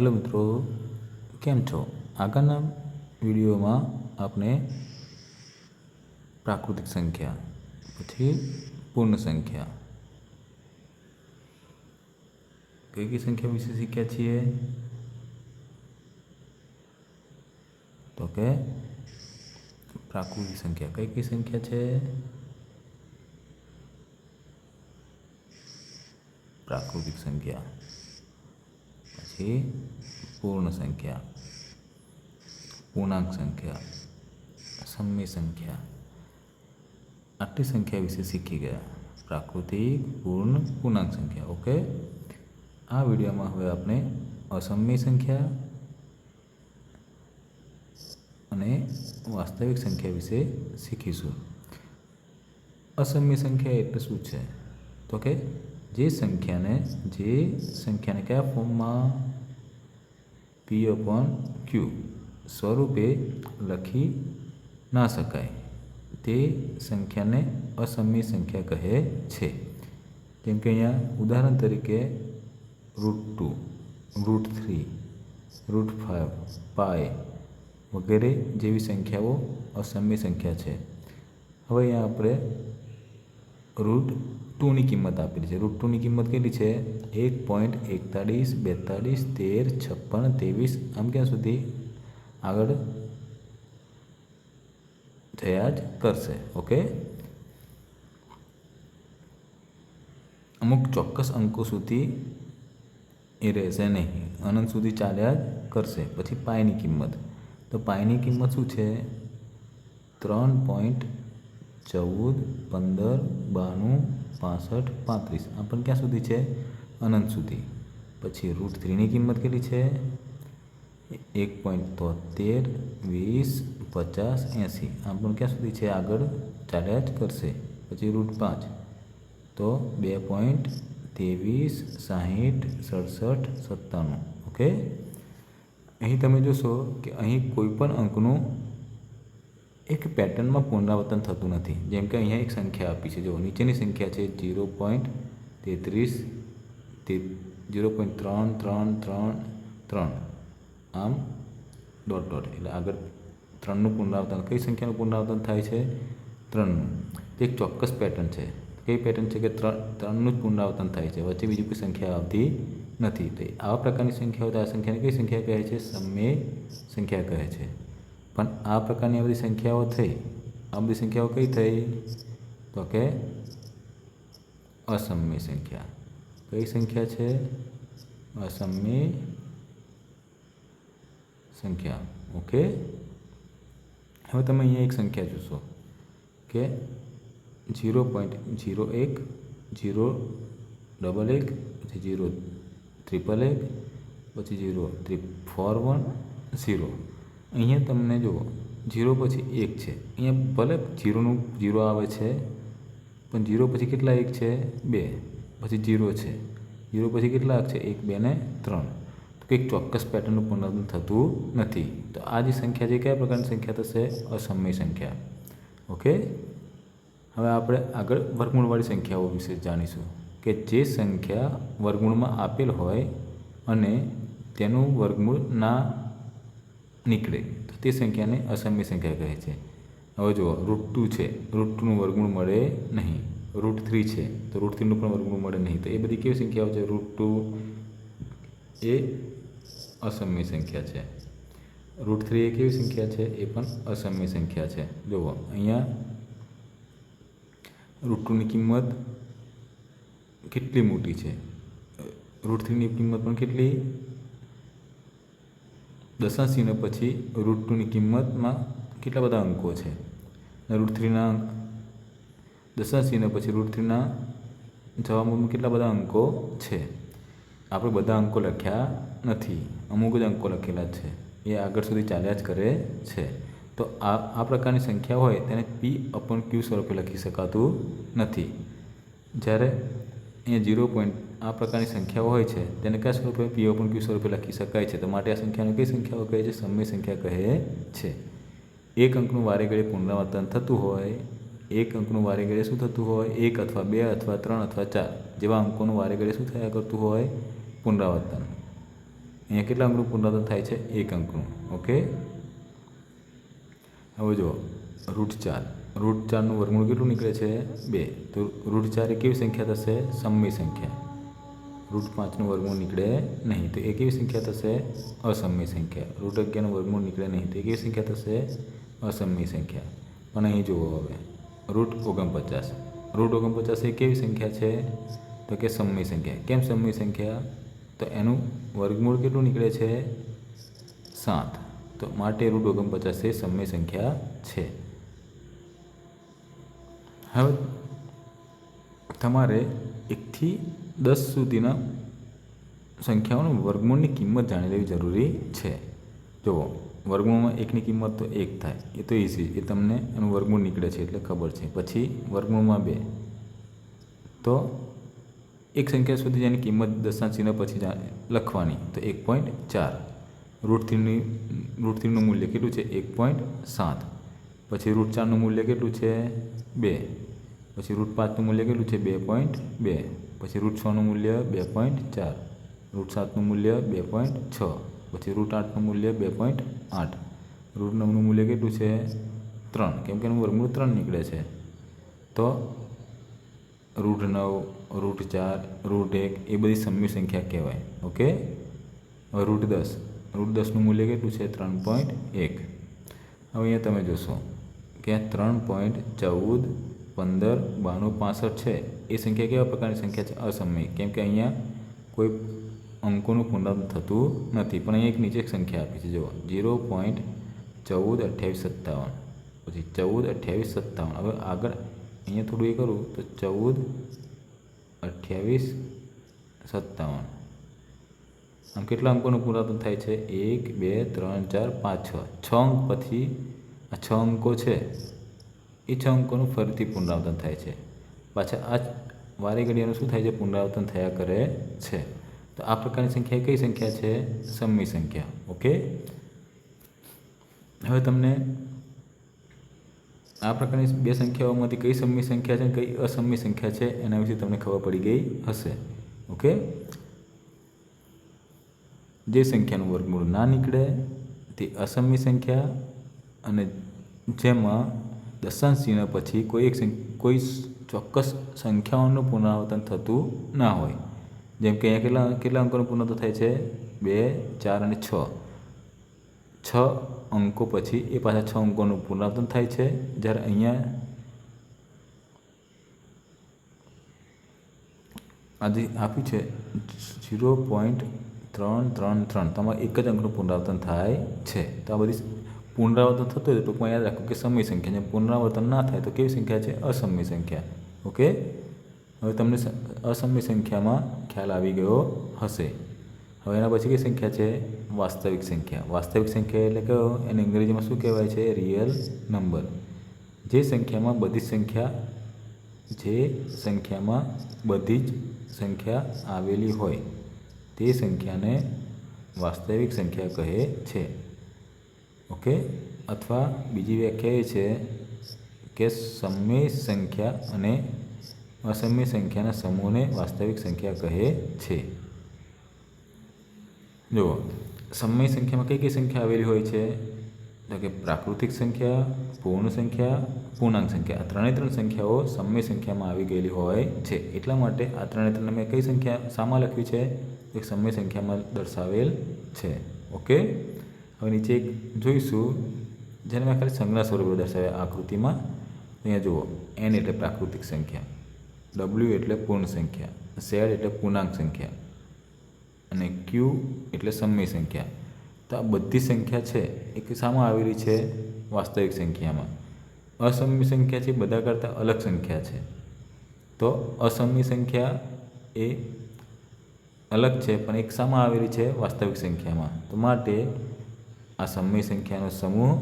Hello મિત્રો કેમ છો આગળના વિડીયોમાં આપણે પ્રાકૃતિક સંખ્યા પછી પૂર્ણ સંખ્યા કઈ કઈ સંખ્યા વિશે શીખ્યા છીએ તો કે પ્રાકૃતિક સંખ્યા કઈ કઈ સંખ્યા છે પ્રાકૃતિક સંખ્યા પછી પૂર્ણ સંખ્યા પૂર્ણાંક સંખ્યા સમય સંખ્યા આટલી સંખ્યા વિશે શીખી ગયા પ્રાકૃતિક પૂર્ણ પૂર્ણાંક સંખ્યા ઓકે આ વિડીયોમાં હવે આપણે અસમય સંખ્યા અને વાસ્તવિક સંખ્યા વિશે શીખીશું અસમય સંખ્યા એટલે શું છે તો કે જે સંખ્યાને જે સંખ્યાને કયા ફોર્મમાં પી અપોન ક્યુ. સ્વરૂપે લખી ના શકાય. તે સંખ્યાને અસમ્ય સંખ્યા કહે છે. જેમ કે અહીંયા ઉદાહરણ તરીકે root two, root three, root five pi વગેરે જેવી સંખ્યાઓ અસમ્ય સંખ્યા છે. હવે અહીંયા આપણે રૂટ ટુની કિંમત આપેલી છે. રૂટ ટુની કિંમત કેટલી છે? એક પોઈન્ટ એકતાળીસ બેતાળીસ તેર, છપ્પન, ત્રેવીસ, આમ ક્યાં સુધી? આગળ. થયા જ કરશે. ઓકે? અમુક ચોક્કસ અંકો સુધી એ રહેશે નહીં. અનંત સુધી ચાલ્યા જ કરશે. પછી પાયની કિંમત. તો પાયની કિંમત શું છે? ત્રણ પોઈન્ટ ચૌદ, પંદર, બાણું, પાસઠ, પાંત્રીસ. આ પણ ક્યાં સુધી છે? અનંત સુધી. પછી રૂટ થ્રીની કિંમત કેટલી છે? એક પોઈન્ટ તોતેર, વીસ, પચાસ, એંસી. આ પણ ક્યાં સુધી છે? આગળ ચાલ્યા જ કરશે. પછી રૂટ પાંચ. તો બે પોઈન્ટ ત્રેવીસ, સાહીઠ, સડસઠ, સત્તાણું. ઓકે અહીં તમે જોશો કે અહીં કોઈપણ અંકનું એક પેટર્નમાં પુનરાવર્તન થતું નથી. જેમ કે અહીંયા એક સંખ્યા આપી છે. જો નીચેની સંખ્યા છે જીરો પોઈન્ટ તેત્રીસ, તે જીરો પોઈન્ટ ત્રણ ત્રણ ત્રણ ત્રણ. આમ ડોટ ડોટ. એટલે આગળ ત્રણનું પુનરાવર્તન. કઈ સંખ્યાનું પુનરાવર્તન થાય છે? ત્રણનું. તે એક ચોક્કસ પેટર્ન છે. કઈ પેટર્ન છે કે ત્રણ, ત્રણનું જ પુનરાવર્તન થાય છે? વચ્ચે બીજી કોઈ સંખ્યા આવતી નથી. તો આવા પ્રકારની સંખ્યાઓ, તો આ સંખ્યાને કઈ સંખ્યા કહે છે? સમય સંખ્યા કહે છે. પણ આ પ્રકારની આ બધી સંખ્યાઓ થઈ, આ બધી સંખ્યાઓ કઈ થઈ? તો કે અસમય સંખ્યા. કઈ સંખ્યા છે? અસમય સંખ્યા. ઓકે? હવે તમે અહીંયા એક સંખ્યા જોશો કે જીરો પોઈન્ટ જીરો એક, જીરો ડબલ એક, પછી જીરો ત્રિપલ એક, પછી zero three four one, zero. અહીંયા તમને જુઓ જીરો પછી એક છે. અહીંયા ભલે જીરોનું જીરો આવે છે, પણ જીરો પછી કેટલા એક છે? બે. પછી જીરો છે. જીરો પછી કેટલા છે? એક, બે ને ત્રણ. તો કંઈક ચોક્કસ પેટર્નનું પુનરાવર્તન થતું નથી. તો આ જે સંખ્યા છે કયા પ્રકારની સંખ્યા થશે? અસમય સંખ્યા. ઓકે? હવે આપણે આગળ વર્ગમૂળવાળી સંખ્યાઓ વિશે જાણીશું કે જે સંખ્યા વર્ગમૂળમાં આપેલ હોય અને તેનું વર્ગમૂળ ના નીકળે. તો તે સંખ્યાને અસમ્ય સંખ્યા કહે છે. હવે જુઓ રૂટ ટુ છે. રૂટ ટુનું વર્ગમૂળ મળે નહીં. રૂટ થ્રી છે. તો રૂટ થ્રીનું પણ વર્ગમૂળ મળે નહીં. તો એ બધી કેવી સંખ્યાઓ છે? રૂટ ટુ એ અસમ્ય સંખ્યા છે. રૂટ થ્રી એ કેવી સંખ્યા છે? એ પણ અસમ્ય સંખ્યા છે. જુઓ, અહીંયા રૂટ ટુની કિંમત કેટલી મોટી છે? રૂટ થ્રીની કિંમત પણ કેટલી? દશાંશીને પછી રૂટ ટુની કિંમતમાં કેટલા બધા અંકો છે? રૂટ થ્રીના દશાંશીને પછી રૂટ થ્રીના જવાબમાં કેટલા બધા અંકો છે? આપણે બધા અંકો લખ્યા નથી. અમુક જ અંકો લખેલા છે. એ આગળ સુધી ચાલ્યા જ કરે છે. તો આ આ પ્રકારની સંખ્યા હોય તેને પી અપન ક્યુ સ્વરૂપે લખી શકાતું નથી. જ્યારે અહીંયા ઝીરો પોઈન્ટ આ પ્રકારની સંખ્યાઓ હોય છે, તેને કયા સ્વરૂપે પી ઓપન ક્યુ સ્વરૂપે લખી શકાય છે? તો માટે આ સંખ્યાને કઈ સંખ્યાઓ કહે છે? સમય સંખ્યા કહે છે. એક અંકનું વારે ઘડે પુનરાવર્તન થતું હોય, એક અંકનું વારે ઘડે શું થતું હોય? એક અથવા બે અથવા ત્રણ અથવા ચાર. જેવા અંકોનું વારે ઘડે શું થયા કરતું હોય? પુનરાવર્તન. અહીંયા કેટલા અંકનું પુનરાવર્તન થાય છે? એક અંકનું. ઓકે? હવે જુઓ. રૂટ ચાર રૂટ ચારનું વર્ગમૂળ કેટલું નીકળે છે? બે. તો રૂટ ચાર એ કેવી સંખ્યા થશે? સમય સંખ્યા. રૂટ પાંચનું વર્ગમૂળ નીકળે નહીં. તો એ કેવી સંખ્યા થશે? અસમય સંખ્યા. રૂટ અગિયારનું વર્ગમૂળ નીકળે નહીં. તો એ કેવી સંખ્યા થશે? અસમય સંખ્યા. પણ અહીં જુઓ હવે. રૂટ ઓગણપચાસ. રૂટ ઓગણપચાસ એ કેવી સંખ્યા છે? તો કે સમય સંખ્યા. કેમ સમય સંખ્યા? તો એનું વર્ગમૂળ કેટલું નીકળે છે? સાત. તો માટે રૂટ ઓગણપચાસ એ સમય સંખ્યા છે. હવે તમારે એકથી દસ સુધીના સંખ્યાઓનું વર્ગમૂળની કિંમત જાણી લેવી જરૂરી છે. જુઓ, વર્ગમૂળમાં એકની કિંમત તો એક થાય. એ તો ઇઝી એ તમને એનું વર્ગમૂળ નીકળે છે એટલે ખબર છે. પછી વર્ગમૂળમાં બે. તો એક સંખ્યા સુધી જેની કિંમત દશાંશ ચિહ્ન પછી લખવાની તો એક પોઈન્ટ ચાર. રૂટ થ્રીની રૂટ થ્રીનું મૂલ્ય કેટલું છે? એક પોઈન્ટ સાત. પછી રૂટ ચારનું મૂલ્ય કેટલું છે? બે. પછી રૂટ પાંચનું મૂલ્ય કેટલું છે? બે પોઈન્ટ બે. પછી રૂટ છનું મૂલ્ય બે પોઈન્ટ ચાર. રૂટ સાતનું મૂલ્ય બે પોઈન્ટ છ. પછી રૂટ આઠનું મૂલ્ય બે પોઈન્ટ આઠ. રૂટ નવનું મૂલ્ય કેટલું છે? ત્રણ. કેમ કે એનું વર્ગમૂળ ત્રણ નીકળે છે. તો રૂટ નવ, રૂટ ચાર, રૂટ એક એ બધી સમય સંખ્યા કહેવાય. ઓકે? રૂટ દસ. રૂટ દસનું મૂલ્ય કેટલું છે? ત્રણ પોઈન્ટ એક. હવે અહીંયા તમે જોશો કે ત્રણ પોઈન્ટ ચૌદ પંદર બાણું પાસઠ છે. એ સંખ્યા કેવા પ્રકારની સંખ્યા છે? અસમય. કેમ કે અહીંયા કોઈ અંકોનું પુનરાવર્તન થતું નથી. પણ અહીંયા એક નીચે એક સંખ્યા આપી છે. જુઓ. ઝીરો પોઈન્ટ ચૌદ અઠ્યાવીસ સત્તાવન. પછી ચૌદ અઠ્યાવીસ સત્તાવન. હવે આગળ અહીંયા થોડું એ કરું તો ચૌદ અઠ્યાવીસ સત્તાવન. આમ કેટલા અંકોનું પુનરાવર્તન થાય છે? એક, બે, ત્રણ, ચાર, પાંચ, છ. છ અંક પછી આ છ અંકો છે. એ છ અંકોનું ફરીથી પુનરાવર્તન થાય છે. પાછા આ વારે ઘડીનું શું થાય છે? પુનરાવર્તન થયા કરે છે. તો આ પ્રકારની સંખ્યા કઈ સંખ્યા છે? સમય સંખ્યા. ઓકે? હવે તમને આ પ્રકારની બે સંખ્યાઓમાંથી કઈ સમય સંખ્યા છે અને કઈ અસમય સંખ્યા છે એના વિશે તમને ખબર પડી ગઈ હશે. ઓકે? જે સંખ્યાનું વર્ગમૂળ ના નીકળે, તે અસમય સંખ્યા અને જેમાં દશાંશ ચિહ્ન પછી કોઈ એક કોઈ ચોક્કસ સંખ્યાઓનું પુનરાવર્તન થતું ના હોય. જેમ કે અહીંયા કેટલા કેટલા અંકોનું પુનરાવર્તન થાય છે? બે, ચાર અને છ. છ અંકો પછી એ પાછા છ અંકોનું પુનરાવર્તન થાય છે. જ્યારે અહીંયા આજે આપ્યું છે ઝીરો પોઈન્ટ ત્રણ ત્રણ ત્રણ. તમારે એક જ અંકનું પુનરાવર્તન થાય છે. તો આ બધી પુનરાવર્તન થતું હોય તો ટૂંકમાં યાદ રાખો કે સમય સંખ્યા. પુનરાવર્તન ના થાય તો કેવી સંખ્યા છે? અસમય સંખ્યા. ઓકે? હવે તમને અસમય સંખ્યામાં ખ્યાલ આવી ગયો હશે. હવે એના પછી કઈ સંખ્યા છે? વાસ્તવિક સંખ્યા. વાસ્તવિક સંખ્યા એટલે કયો? એને અંગ્રેજીમાં શું કહેવાય છે? Real number. જે સંખ્યામાં બધી સંખ્યા, જે સંખ્યામાં બધી જ સંખ્યા આવેલી હોય, તે સંખ્યાને વાસ્તવિક સંખ્યા કહે છે. ઓકે? અથવા બીજી વ્યાખ્યા એ છે કે સમય સંખ્યા અને અસમય સંખ્યાના સમૂહને વાસ્તવિક સંખ્યા કહે છે. જુઓ, સમય સંખ્યામાં કઈ કઈ સંખ્યા આવેલી હોય છે? તો કે પ્રાકૃતિક સંખ્યા, પૂર્ણ સંખ્યા, પૂર્ણાંક સંખ્યા. આ ત્રણે ત્રણ સંખ્યાઓ સમય સંખ્યામાં આવી ગયેલી હોય છે. એટલા માટે આ ત્રણે ત્રણ મેં કઈ સંખ્યા શામાં લખ્યું છે? એક સમય સંખ્યામાં દર્શાવેલ છે. ઓકે? હવે નીચે એક જોઈશું. જેને મેં ખાલી સંજ્ઞા સ્વરૂપે દર્શાવ્યા આકૃતિમાં. અહીંયા જુઓ એન એટલે પ્રાકૃતિક સંખ્યા ડબલ્યુ એટલે પૂર્ણ સંખ્યા ઝેડ એટલે પૂર્ણાંક સંખ્યા અને ક્યુ એટલે સમય સંખ્યા. તો આ બધી સંખ્યા છે એ શામાં આવેલી છે? વાસ્તવિક સંખ્યામાં. અસમ્ય સંખ્યા છે બધા કરતાં અલગ સંખ્યા છે. તો અસમ્ય સંખ્યા એ અલગ છે, પણ એક શામાં આવેલી છે? વાસ્તવિક સંખ્યામાં. તો માટે આ સમય સંખ્યાનો સમૂહ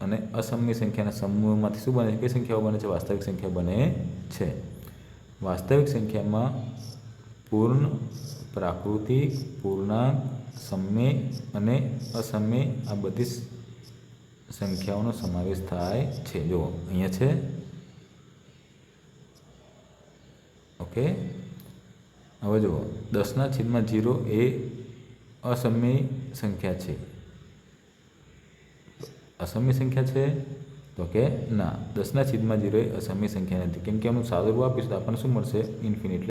અને અસમય સંખ્યાના સમૂહમાંથી શું બને? કઈ સંખ્યાઓ બને છે? વાસ્તવિક સંખ્યા બને છે. વાસ્તવિક સંખ્યામાં પૂર્ણ, પ્રાકૃતિક, પૂર્ણાંક, સમય અને અસમય આ બધી સંખ્યાઓનો સમાવેશ થાય છે. જુઓ, અહીંયા છે. ઓકે. હવે જુઓ, દસના છેદમાં જીરો એ અસમય સંખ્યા છે. અસમય સંખ્યા છે? તો કે ના. દસના છેદમાં જીરો એ અસમ્ય સંખ્યા નથી. કેમ કે એનું સાદુરૂપ આપીશું તો આપણને શું મળશે? ઇન્ફિનિટ